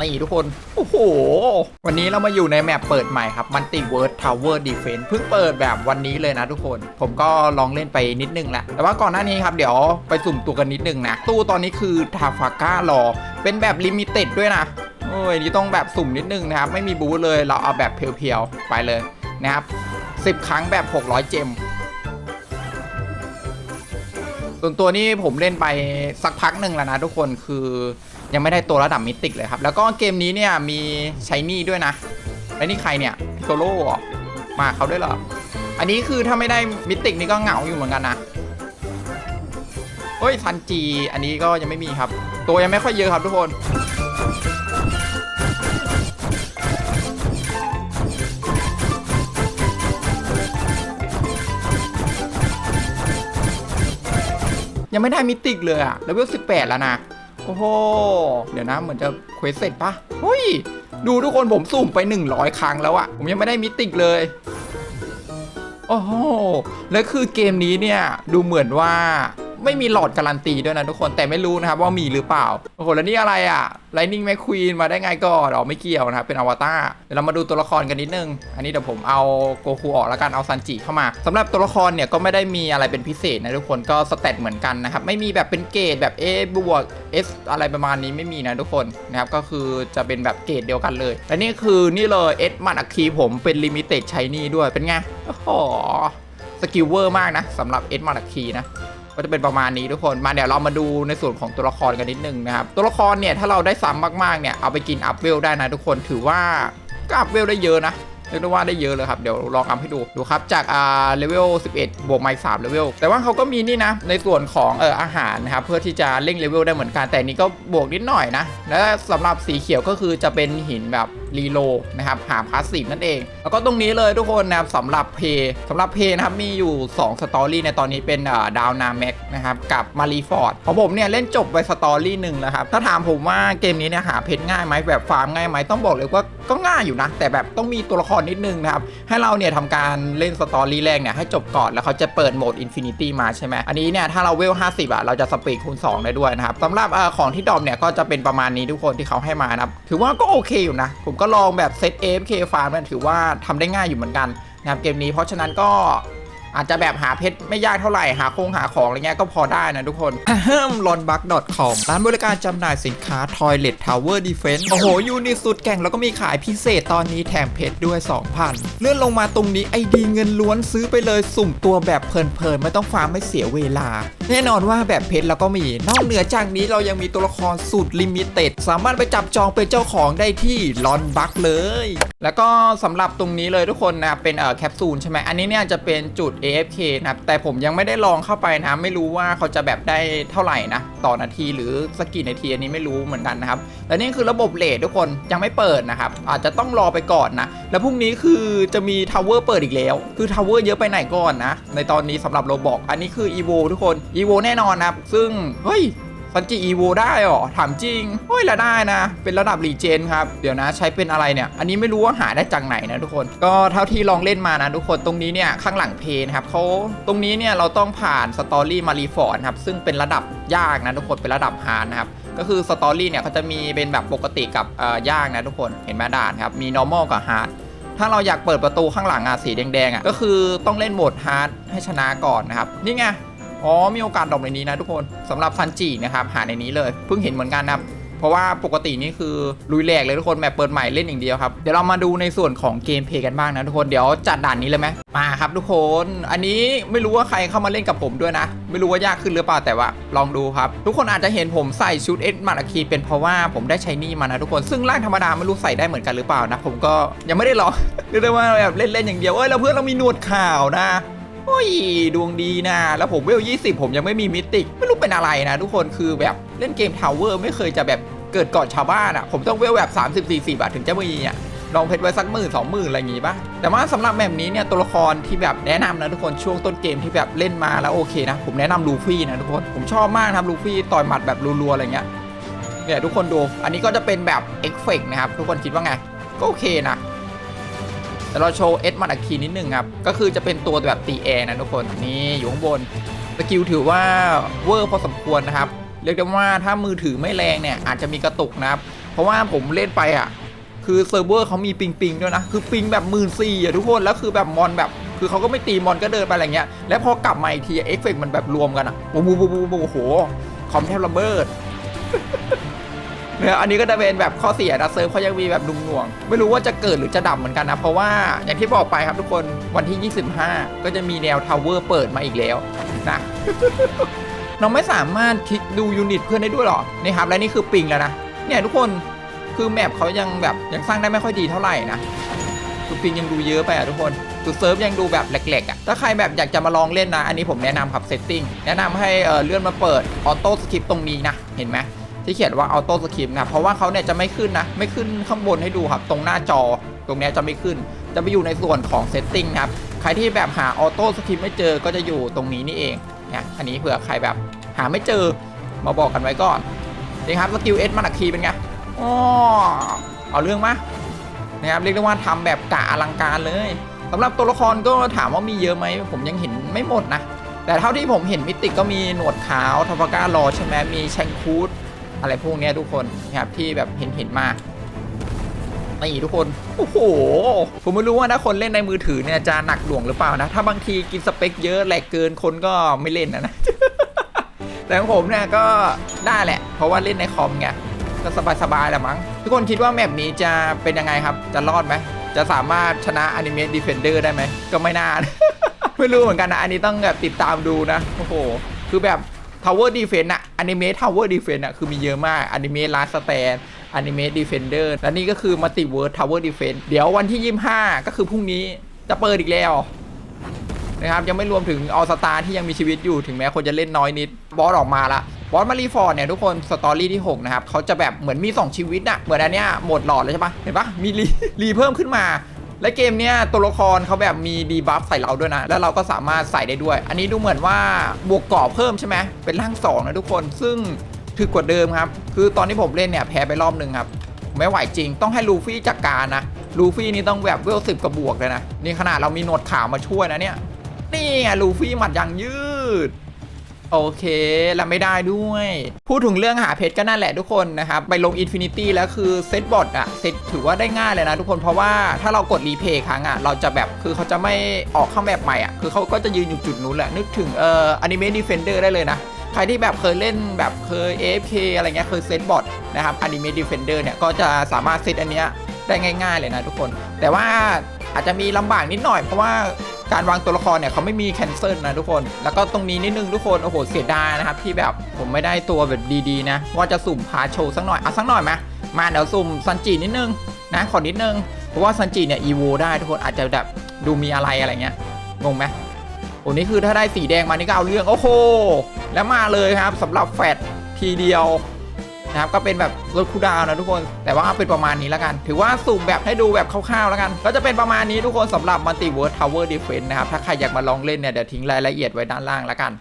นี่ทุกคน โอ้โห วันนี้เรามาอยู่ในแมปเปิดใหม่ครับมันติเวิร์ดทาวเวอร์ดีเฟนเพิ่งเปิดแบบวันนี้เลยนะทุกคน ผมก็ลองเล่นไปนิดนึงแหละ แต่ว่าก่อนหน้านี้ครับ เดี๋ยวไปสุ่มตัวกันนิดนึงนะ ตู้ตอนนี้คือทาฟาก้ารอ เป็นแบบลิมิเต็ดด้วยนะ โอ้ย นี่ต้องแบบสุ่มนิดนึงนะครับ ไม่มีบูธเลย เราเอาแบบเพียวๆ ไปเลยนะครับ 10 ครั้งแบบ 600 เจมส่วนตัวนี้ผมเล่นไปสักพักหนึ่งแล้วนะทุกคนคือ ยังไม่ได้ตัวระดับมิติกเลยครับ แล้วก็เกมนี้เนี่ยมีใช้นี่ด้วยนะ แล้วนี่ใครเนี่ยพิโซโล่มาเขาด้วยเหรอ อันนี้คือถ้าไม่ได้มิติกนี่ก็เหงาอยู่เหมือนกันนะเฮ้ยซันจี อันนี้ก็ยังไม่มีครับ ตัวยังไม่ค่อยเยอะครับทุกคน ยังไม่ได้มิติกเลยอะเลเวล18แล้วนะ โอ้โห เดี๋ยวนะเหมือนจะเควสเสร็จปะเฮ้ย ดูทุกคนผมสุ่มไป 100 ครั้งแล้วอะผมยังไม่ได้มิติกเลย โอ้โห แล้วคือเกมนี้เนี่ย ดูเหมือนว่า ไม่มีหลอดการันตีด้วยนะทุกคนแต่ไม่รู้นะครับว่ามีหรือเปล่าโอ้โหแล้วนี่อะไรอะไลนิ่งแมคควีนมาได้ไงก่อนอ๋อไม่เกี่ยวนะครับเป็นอวตารเดี๋ยวเรามาดูตัวละครกันนิดนึง อันนี้เดี๋ยวผมเอาโกคูออกแล้วกันเอาซันจิเข้ามาสำหรับตัวละครเนี่ยก็ไม่ได้มีอะไรเป็นพิเศษนะทุกคนก็สเตตเหมือนกันนะครับไม่มีแบบเป็นเกรดแบบ A บวก S อะไรประมาณนี้ไม่มีนะทุกคนนะครับก็คือจะเป็นแบบเกรดเดียวกันเลยและนี่คือนี่เลย S มันอัคคีผมเป็นลิมิเต็ดใช้นี่ด้วยเป็นไงโอ้โหสกิลเวอร์มากนะสำหรับ S มันอัคคีนะ ก็จะเป็นประมาณนี้ทุกคนมาเดี๋ยวเรามาดูในส่วนของตัวละครกันนิดนึงนะครับตัวละครเนี่ยถ้าเราได้ซ้ำมากๆเนี่ยเอาไปกินอัพเวลได้นะทุกคนถือว่าก็อัพเวลได้เยอะนะเรียกได้ว่าได้เยอะเลยครับเดี๋ยวลองอัพให้ดูดูครับจากอ่าเลเวล11 บวกไมล์3เลเวลแต่ว่าเขาก็มีนี่นะ ในส่วนของเอออาหารนะครับเพื่อที่จะเร่งเลเวลได้เหมือนกันแต่นี้ก็บวกนิดหน่อยนะ และสำหรับสีเขียวก็คือจะเป็นหินแบบรีโลนะครับหาพาสซีฟนั่นเอง แล้วก็ตรงนี้เลยทุกคนนะครับสำหรับเพย์สำหรับเพย์นะครับมีอยู่ 2 สตอรี่ในตอนนี้เป็นดาวนาแม็กนะครับกับมารีฟอร์ดของผมเนี่ยเล่นจบไปสตอรี่หนึ่งแล้วครับ ถ้าถามผมว่าเกมนี้เนี่ยหาเพชรง่ายไหมแบบฟาร์มง่ายไหมต้องบอกเลยว่าก็ง่ายอยู่นะ แต่แบบต้องมีตัวละครนิดนึงนะครับ ให้เราเนี่ยทำการเล่นสตอรี่แรกเนี่ยให้จบก่อนแล้วเขาจะเปิดโหมดอินฟินิตี้มาใช่ไหมอันนี้เนี่ยถ้าเราเวล 50อะเราจะสปีดคูณ 2 ได้ด้วยนะครับสำหรับอของที่ดอมเนี่ยก็จะเป็นประมาณนี้ทุกคนที่เขาให้มานะครับถือว่าก็โอเคอยู่นะผมก็ลองแบบเซต AFK ฟาร์มเนี่ยถือว่าทำได้ง่ายอยู่เหมือนกันนะครับเกมนี้เพราะฉะนั้นก็ อาจจะแบบหาเพชรไม่ยากเท่าไหร่หาโครงหาของอะไรเงี้ยก็พอได้นะทุกคนลอนบัก .com ร้านบริการจำหน่ายสินค้า Toilet Tower Defense โอ้โหยูนิสุดแก่งแล้วก็มีขายพิเศษตอนนี้แถมเพชรด้วย 2,000 เลื่อนลงมาตรงนี้ไอดีเงินล้วนซื้อไปเลยสุ่มตัวแบบเพลินๆ ไม่ต้องฟาร์มไม่เสียเวลา แน่นอนว่าแบบเพชรเราก็มี นอกเหนือจากนี้เรายังมีตัวละครสุดลิมิเต็ดสามารถไปจับจองเป็นเจ้าของได้ที่ลอนบักเลย แล้วก็สำหรับตรงนี้เลยทุกคนนะเป็นเอ่อแคปซูลใช่ไหมอันนี้เนี่ยจะเป็นจุด AFK นะครับแต่ผมยังไม่ได้ลองเข้าไปนะไม่รู้ว่าเขาจะแบบได้เท่าไหร่นะต่อนาทีหรือสกกี่นาทีอันนี้ไม่รู้เหมือนกันนะครับและนี่คือระบบเลททุกคนยังไม่เปิดนะครับอาจจะต้องรอไปก่อนนะแล้วพรุ่งนี้คือจะมีทาวเวอร์เปิดอีกแล้ว คือทาวเวอร์เยอะไปไหนก่อนนะในตอนนี้สำหรับโรบอกอันนี้คือ EVO ทุกคน EVO แน่นอนนะครับซึ่งเฮ้ย ซันจิอีโวได้หรอ ถามจริงเฮ้ยละได้นะ เป็นระดับรีเจนครับ เดี๋ยวนะใช้เป็นอะไรเนี่ย อันนี้ไม่รู้ว่าหาได้จากไหนนะทุกคน ก็เท่าที่ลองเล่นมานะทุกคนตรงนี้เนี่ยข้างหลังเพนครับเขาตรงนี้เนี่ยเราต้องผ่านสตอรี่มารีฟอร์ดครับ ซึ่งเป็นระดับยากนะทุกคนเป็นระดับฮาร์ดนะครับก็คือสตอรี่เนี่ยเขาจะมีเป็นแบบปกติกับเอ่อยากนะทุกคนเห็นไหมด่านครับมี normal กับ hard ถ้าเราอยากเปิดประตูข้างหลังอะสีแดงๆอะก็คือต้องเล่นโหมดฮาร์ดให้ชนะก่อนนะครับนี่ไง อ๋อมีโอกาสดรอปในนี้นะทุกคนสำหรับซันจินะครับหาในนี้เลยเพิ่งเห็นเหมือนกันนะครับเพราะว่าปกตินี่คือลุยแหลกเลยทุกคนแบบเปิดใหม่เล่นอย่างเดียวครับ เดี๋ยวเรามาดูในส่วนของเกมเพลย์กันบ้างนะทุกคนเดี๋ยวจัดด่านนี้เลยไหมมาครับทุกคน อันนี้ไม่รู้ว่าใครเข้ามาเล่นกับผมด้วยนะ ไม่รู้ว่ายากขึ้นหรือเปล่าแต่ว่าลองดูครับ ทุกคนอาจจะเห็นผมใส่ชุดเอ็ดมาราคีเป็นเพราะว่าผมได้ใช้นี่มานะทุกคนซึ่งร่างธรรมดาไม่รู้ใส่ได้เหมือนกันหรือเปล่านะผมก็ยังไม่ได้ลองเรียกได้ว่าแบบเล่นๆอย่างเดียวเอ้ยแล้วเพื่อนเรามีหนวดข่าวนะ โอ้ยดวงดีนะ แล้วผมเวล20 ผมยังไม่มีมิติไม่รู้เป็นอะไรนะทุกคนคือแบบเล่นเกมทาวเวอร์ไม่เคยจะแบบเกิดก่อนชาวบ้านอะ่ะ ผมต้องเวลแบบ 30 40บาทถึงจะมีอะลองเพชรไว้สักหมื่นสองหมื่นอะไรอย่างงี้ป่ะ แต่ว่าสำหรับแบบนี้เนี่ยตัวละครที่แบบแนะนำนะทุกคนช่วงต้นเกมที่แบบเล่นมาแล้วโอเคนะ ผมแนะนำลูฟี่นะทุกคน ผมชอบมากครับลูฟี่ต่อยหมัดแบบรัวๆอะไรเงี้ยเนี่ยทุกคนดู อันนี้ก็จะเป็นแบบเอฟเฟกนะครับทุกคนคิดว่าไง ก็โอเคนะ แต่เราโชว์เอสมันอีกทีนิดนึงครับ ก็คือจะเป็นตัวแบบตีแอร์นะทุกคนนี่อยู่ข้างบนสกิลถือว่าเวอร์พอสมควรนะครับ เรียกได้ว่าถ้ามือถือไม่แรงเนี่ยอาจจะมีกระตุกนะครับ เพราะว่าผมเล่นไปอะ คือเซิร์ฟเวอร์เขามีปิงปิงด้วยนะ คือปิงแบบหมื่นสี่อะทุกคน แล้วคือแบบมอนแบบคือเขาก็ไม่ตีมอนก็เดินไปอะไรเงี้ย แล้วพอกลับมาอีกทีเอฟเฟกมันแบบรวมกันอะบูบูบูบูโอ้โหคอมแทบระเบิด อันนี้ก็จะเป็นแบบข้อเสียนะเซิร์ฟเขายังมีแบบดุมหน่วง ไม่รู้ว่าจะเกิดหรือจะดับเหมือนกันนะ เพราะว่าอย่างที่บอกไปครับทุกคนวันที่ 25 ก็จะมีแนวทาวเวอร์เปิดมาอีกแล้วนะเราไม่สามารถคลิกดูยูนิตเพื่อนได้ด้วยหรอนี่ครับและนี่คือปิงแล้วนะเนี่ยทุกคนคือแมปเขายังแบบยังสร้างได้ไม่ค่อยดีเท่าไหร่นะคือปิงยังดูเยอะไปอะทุกคนคือเซิร์ฟยังดูแบบแหลกๆอะถ้าใครแบบอยากจะมาลองเล่นนะ อันนี้ผมแนะนำครับเซตติ้งแนะนำให้เออเลื่อนมาเปิดออโต้สคริปต์ตรงนี้นะเห็นไหม ที่เขียนว่าออโต้สคริปนะเพราะว่าเขาเนี่ยจะไม่ขึ้นนะ ไม่ขึ้นข้างบนให้ดูครับ ตรงหน้าจอตรงนี้จะไม่ขึ้น จะไปอยู่ในส่วนของเซตติ้งนะครับ ใครที่แบบหาออโต้สคริปไม่เจอก็จะอยู่ตรงนี้นี่เองนะอันนี้เผื่อใครแบบหาไม่เจอมาบอกกันไว้ก่อนนี่ครับสกิลเอสมันอักคีเป็นไงอ๋อเอาเรื่องมะนะครับเรียกได้ว่าทำแบบกะอลังการเลยสำหรับตัวละครก็ถามว่ามีเยอะไหมผมยังเห็นไม่หมดนะ แต่เท่าที่ผมเห็นมิติก็มีหนวดขาวทอปก้ารอใช่ไหมมีแชงคูด อะไรพวกนี้ทุกคนนะครับที่แบบเห็นเห็นมานี่ทุกคน โอ้โห ผมไม่รู้ว่าถ้าคนเล่นในมือถือเนี่ยจะหนักหน่วงหรือเปล่านะ ถ้าบางทีกินสเปคเยอะแหลกเกินคนก็ไม่เล่นนะนะ แต่ของผมเนี่ยก็ได้แหละ เพราะว่าเล่นในคอมไง ก็สบายๆแหละมั้ง ทุกคนคิดว่าแมปนี้จะเป็นยังไงครับ จะรอดไหม จะสามารถชนะอนิเมะดีเฟนเดอร์ได้ไหม ก็ไม่น่า ไม่รู้เหมือนกันนะ อันนี้ต้องแบบติดตามดูนะ โอ้โห คือแบบ Tower Defense อะอนิเมะ Tower Defense อะคือมีเยอะมากอนิเมะ Last Stand อนิเมะ Defender และนี่ก็คือ Multiverse Tower Defense เดี๋ยววันที่ 25 ก็คือพรุ่งนี้จะเปิดอีกแล้วนะครับยังไม่รวมถึงออสตาที่ยังมีชีวิตอยู่ถึงแม้คนจะเล่นน้อยนิด บอสออกมาละบอสมารีฟอร์ดเนี่ยทุกคนสตอรี่ที่ 6 นะครับเขาจะแบบเหมือนมี 2 ชีวิตอะเหมือนอันเนี้ยหมดหลอดเลยใช่ปะเห็นปะมีรีรีเพิ่มขึ้นมา และเกมเนี้ยตัวละครเขาแบบมีดีบัฟใส่เราด้วยนะ แล้วเราก็สามารถใส่ได้ด้วย อันนี้ดูเหมือนว่าบวกเกราะเพิ่มใช่ไหมเป็นร่างสองนะทุกคนซึ่งถึกกว่าเดิมครับ คือตอนที่ผมเล่นเนี่ยแพ้ไปรอบหนึ่งครับไม่ไหวจริงต้องให้ลูฟี่จัดกการนะลูฟี่นี่ต้องแบบเวลสิบกระบวกเลยนะนี่ขนาดเรามีหนวดขาวมาช่วยนะเนี่ยนี่ไงลูฟี่หมัดยังยืด โอเคแล้วไม่ได้ด้วย พูดถึงเรื่องหาเพชรก็นั่นแหละทุกคนนะครับ ไปลงอินฟินิตี้แล้วคือเซตบอทอะเซตถือว่าได้ง่ายเลยนะทุกคนเพราะว่าถ้าเรากดรีเพย์ครั้งอะเราจะแบบคือเขาจะไม่ออกข้างแบบใหม่อะคือเขาก็จะยืนอยู่จุดนู้นแหละ นึกถึงเอ่ออนิเมะดีเฟนเดอร์ได้เลยนะ ใครที่แบบเคยเล่นแบบเคย AFK อะไรเงี้ยเคยเซตบอทนะครับอนิเมะดีเฟนเดอร์เนี่ยก็จะสามารถเซตอันเนี้ยได้ง่าย ๆ เลยนะทุกคน แต่ว่าอาจจะมีลำบากนิดหน่อยเพราะว่า การวางตัวละครเนี่ยเขาไม่มีแคนเซิลนะทุกคน แล้วก็ตรงนี้นิดนึงทุกคนโอ้โหเสียดายนะครับที่แบบผมไม่ได้ตัวแบบดีๆนะว่าจะสุ่มพาโชว์สักหน่อยเอาสักหน่อยไหมมาเดี๋ยวสุ่มซันจินิดนึงนะขอนิดนึงเพราะว่าซันจิเนี่ยอีโวได้ทุกคนอาจจะแบบดูมีอะไรอะไรเงี้ยงงไหมโอ้นี่คือถ้าได้สีแดงมานี่ก็เอาเรื่องโอ้โหแล้วมาเลยครับสำหรับแฟดทีเดียว นะครับก็เป็นแบบรถคูดาวน์นะทุกคน แต่ว่าเป็นประมาณนี้แล้วกัน ถือว่าสุ่มแบบให้ดูแบบคร่าวๆแล้วกัน ก็จะเป็นประมาณนี้ทุกคนสำหรับ Multiverse Tower Defense นะครับ ถ้าใครอยากมาลองเล่นเนี่ยเดี๋ยวทิ้งรายละเอียดไว้ด้านล่างแล้วกัน